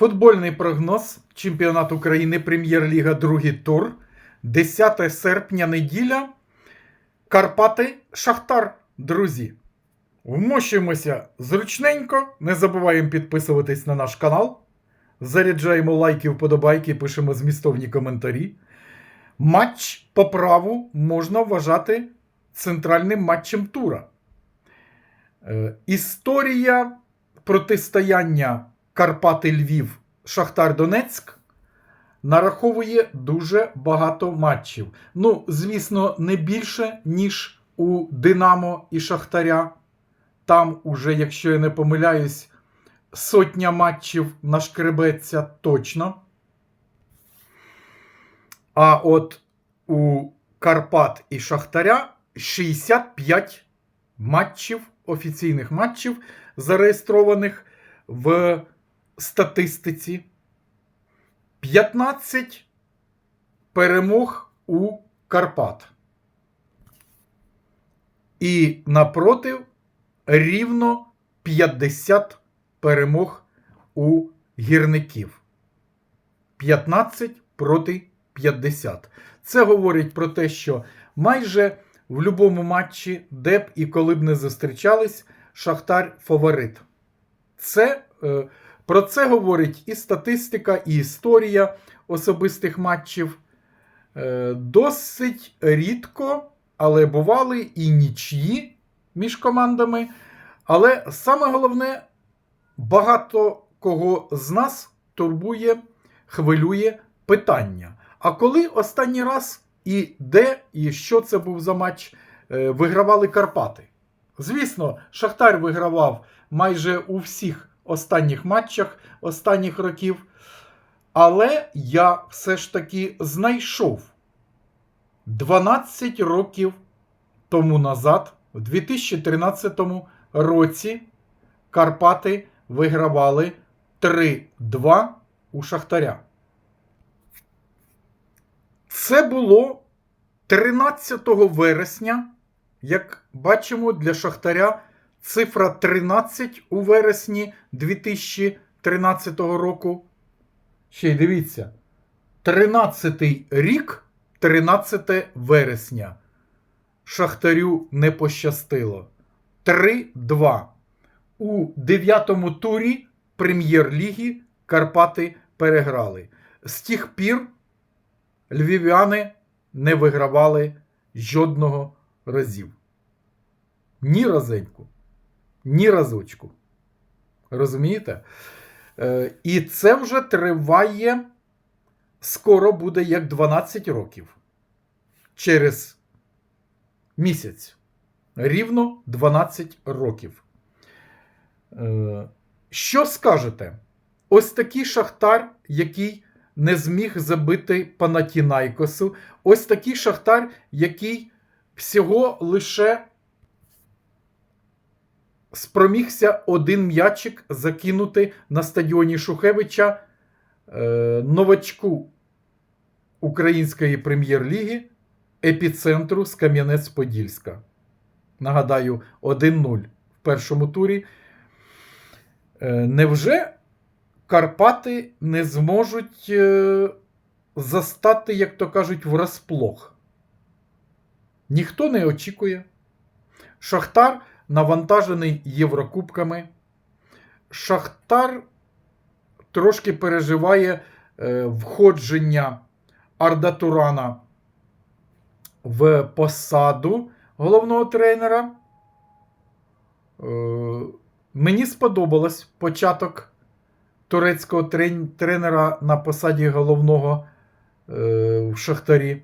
Футбольний прогноз Чемпіонат України Прем'єр-ліга, другий тур. 10 серпня неділя. Карпати Шахтар, друзі. Вмощуємося зручненько. Не забуваємо підписуватись на наш канал. Заряджаємо лайки, вподобайки, пишемо змістовні коментарі. Матч по праву можна вважати центральним матчем тура. Е, Історія протистояння Карпати Львів Шахтар Донецьк нараховує дуже багато матчів. Ну, звісно, не більше, ніж у Динамо і Шахтаря. Там уже, якщо я не помиляюсь, сотня матчів нашкребеться точно. А от у Карпат і Шахтаря 65 матчів, офіційних матчів, зареєстрованих в статистиці. 15 перемог у Карпат. І напротив рівно 50 перемог у гірників. 15 проти 50. Це говорить про те, що майже в будь-якому матчі, де б і коли б не зустрічались, Шахтар фаворит. Це, е, про це говорить і статистика, і історія особистих матчів. Е, досить рідко, але бували і нічї між командами. Але саме головне, багато кого з нас турбує, хвилює питання. А коли останній раз і де, і що це був за матч, е, вигравали Карпати? Звісно, Шахтар вигравав майже у всіх останніх матчах останніх років. Але я все ж таки знайшов 12 років тому назад, в 2013 році, Карпати вигравали 3-2 у Шахтаря. Це було 13 вересня. Як бачимо, для Шахтаря цифра 13 у вересні 2013 року. Ще й дивіться. 13 рік, 13 вересня. Шахтарю не пощастило. 3-2. У дев'ятому турі прем'єр-ліги Карпати переграли. З тих пір львів'яни не вигравали жодного разів. Ні разеньку, ні разочку. Розумієте? Е, І це вже триває, скоро буде як 12 років. Через місяць. Рівно 12 років. Е, Що скажете? Ось такий шахтар, який не зміг забити Панатінайкосу. Ось такий шахтар, який всього лише спромігся один м'ячик закинути на стадіоні Шухевича е, новачку Української прем'єр-ліги епіцентру з Кам'янець-Подільська. Нагадаю, 1-0 в першому турі. Е, невже Карпати не зможуть е, застати, як то кажуть, врасплох? Ніхто не очікує. Шахтар навантажений Єврокубками. Шахтар трошки переживає е, входження Арда Турана в посаду головного тренера. Е, мені сподобалось початок турецького тренера на посаді головного е, в Шахтарі.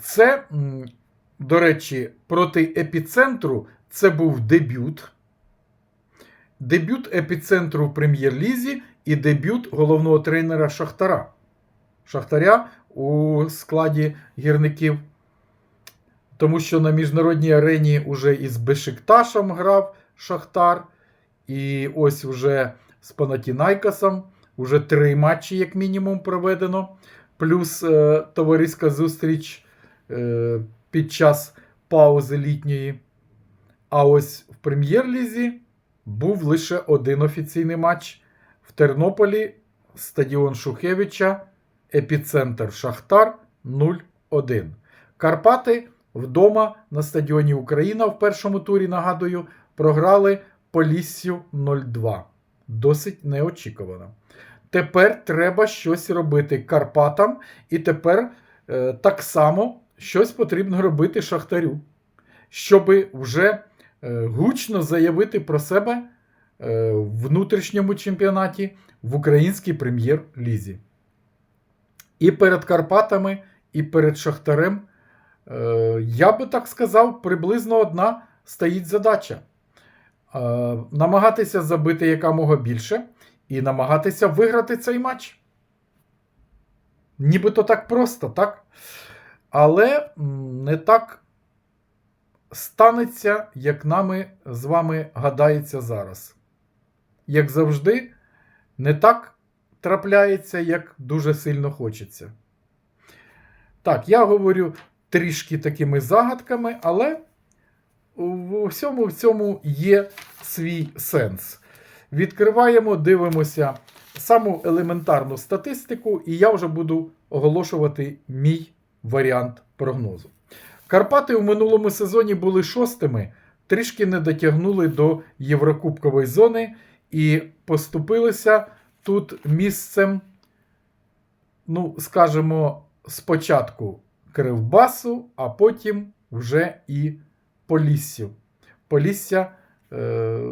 Це, до речі, проти епіцентру це був дебют. Дебют епіцентру в прем'єр-лізі і дебют головного тренера Шахтара. Шахтаря у складі гірників. Тому що на міжнародній арені уже із Бешикташем грав Шахтар. І ось вже з Панатінайкасом уже три матчі, як мінімум, проведено. Плюс е, товариська зустріч е, під час паузи літньої. А ось в прем'єр-лізі був лише один офіційний матч в Тернополі стадіон Шухевича, епіцентр Шахтар 0-1. Карпати вдома на стадіоні Україна в першому турі, нагадую, програли Поліссю 0-2. Досить неочікувано. Тепер треба щось робити Карпатам, і тепер е, так само щось потрібно робити Шахтарю, щоб вже е, гучно заявити про себе е, в внутрішньому чемпіонаті в українській прем'єр-лізі. І перед Карпатами, і перед Шахтарем, е, я би так сказав, приблизно одна стоїть задача. Намагатися забити якомога більше і намагатися виграти цей матч. Нібито так просто, так? Але не так станеться, як нами з вами гадається зараз. Як завжди, не так трапляється, як дуже сильно хочеться. Так, я говорю трішки такими загадками, але у всьому в цьому є свій сенс. Відкриваємо, дивимося саму елементарну статистику, і я вже буду оголошувати мій варіант прогнозу. Карпати у минулому сезоні були шостими, трішки не дотягнули до Єврокубкової зони і поступилися тут місцем, ну, скажімо, спочатку Кривбасу, а потім вже і Поліссю. Полісся. Е-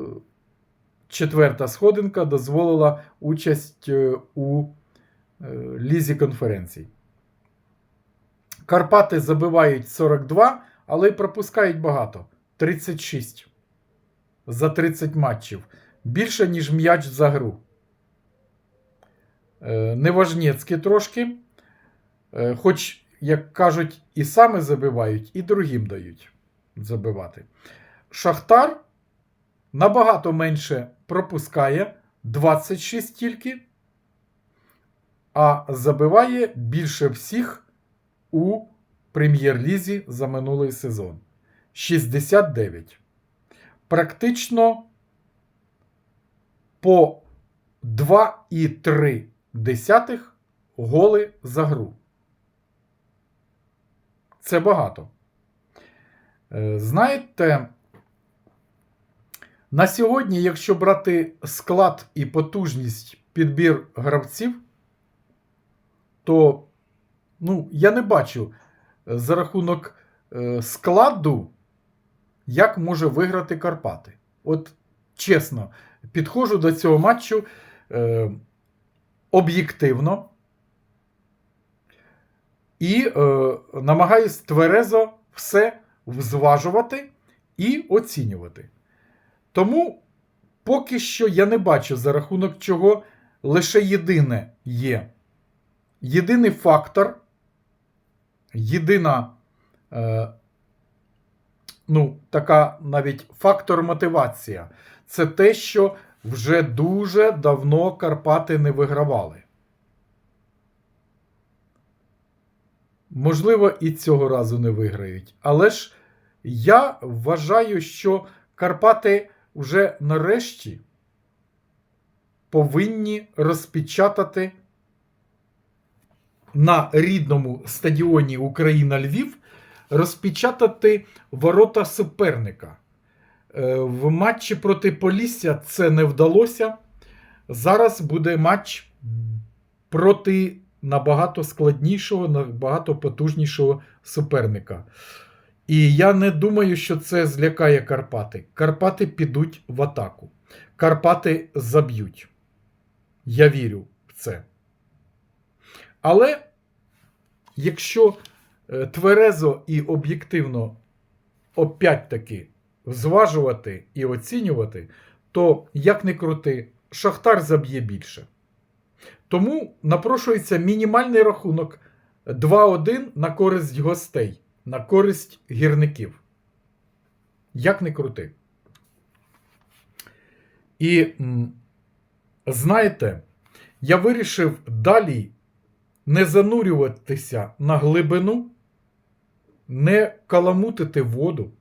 четверта сходинка дозволила участь е, у е, лізі конференцій. Карпати забивають 42, але й пропускають багато 36 за 30 матчів. Більше, ніж м'яч за гру. Е, Неважнєцькі трошки. Е, Хоч, як кажуть, і саме забивають, і другим дають забивати. Шахтар набагато менше пропускає 26 тільки, а забиває більше всіх у прем'єр-лізі за минулий сезон 69. Практично по 2,3 голи за гру. Це багато. Е, Знаєте, на сьогодні, якщо брати склад і потужність підбір гравців, то ну, я не бачу е, за рахунок е, складу, як може виграти Карпати. От чесно, підходжу до цього матчу е, об'єктивно і е, намагаюсь тверезо все взважувати і оцінювати. Тому поки що я не бачу за рахунок чого лише єдине є. Єдиний фактор, єдина, е, ну, така навіть фактор мотивація. Це те, що вже дуже давно Карпати не вигравали. Можливо, і цього разу не виграють. Але ж я вважаю, що Карпати вже нарешті повинні розпечатати на рідному стадіоні Україна Львів розпечатати ворота суперника. Е, В матчі проти Полісся це не вдалося. Зараз буде матч проти набагато складнішого, набагато потужнішого суперника. І я не думаю, що це злякає Карпати. Карпати підуть в атаку. Карпати заб'ють. Я вірю в це. Але якщо е, тверезо і об'єктивно опять-таки зважувати і оцінювати, то як не крути, Шахтар заб'є більше. Тому напрошується мінімальний рахунок 2-1 на користь гостей на користь гірників. Як не крути. І знаєте, я вирішив далі не занурюватися на глибину, не каламутити воду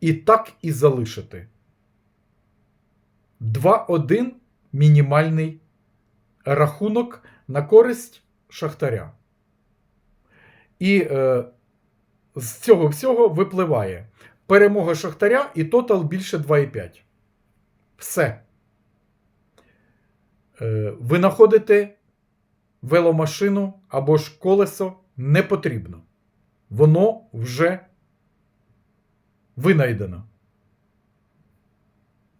і так і залишити. 2-1 мінімальний рахунок на користь Шахтаря. І е, з цього всього випливає перемога Шахтаря і тотал більше 2,5. Все. Е, ви знаходите веломашину або ж колесо не потрібно. Воно вже винайдено.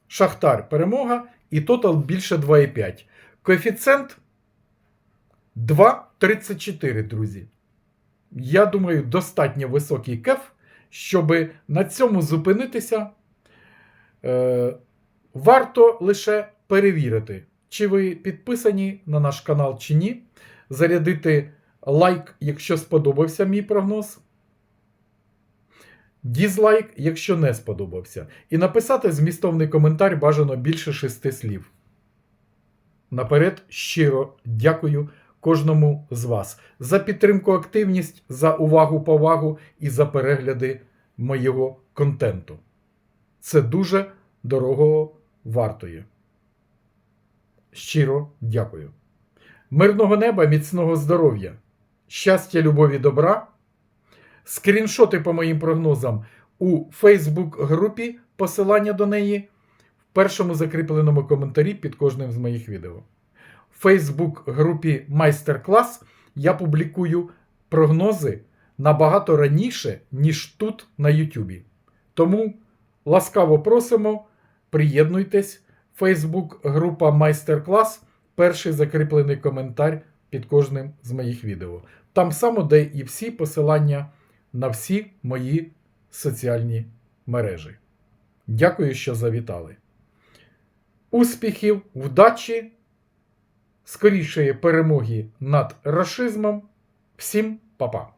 Шахтар перемога і тотал більше 2,5. Коефіцієнт 2,34, друзі. Я думаю, достатньо високий кеф, щоб на цьому зупинитися. Е, варто лише перевірити, чи ви підписані на наш канал чи ні. Зарядити лайк, якщо сподобався мій прогноз. Дізлайк, якщо не сподобався. І написати змістовний коментар бажано більше шести слів. Наперед щиро дякую кожному з вас за підтримку, активність, за увагу, повагу і за перегляди моєго контенту. Це дуже дорогого вартує. Щиро дякую. Мирного неба, міцного здоров'я, щастя, любові, добра. Скріншоти по моїм прогнозам у Фейсбук-групі, посилання до неї в першому закріпленому коментарі під кожним з моїх відео. В Фейсбук-групі Майстер-клас я публікую прогнози набагато раніше, ніж тут на Ютубі. Тому ласкаво просимо, приєднуйтесь. Фейсбук-група Майстер-клас, перший закріплений коментар під кожним з моїх відео. Там само, де і всі посилання на всі мої соціальні мережі. Дякую, що завітали. Успіхів, вдачі, скорішої перемоги над рашизмом. Всім па-па!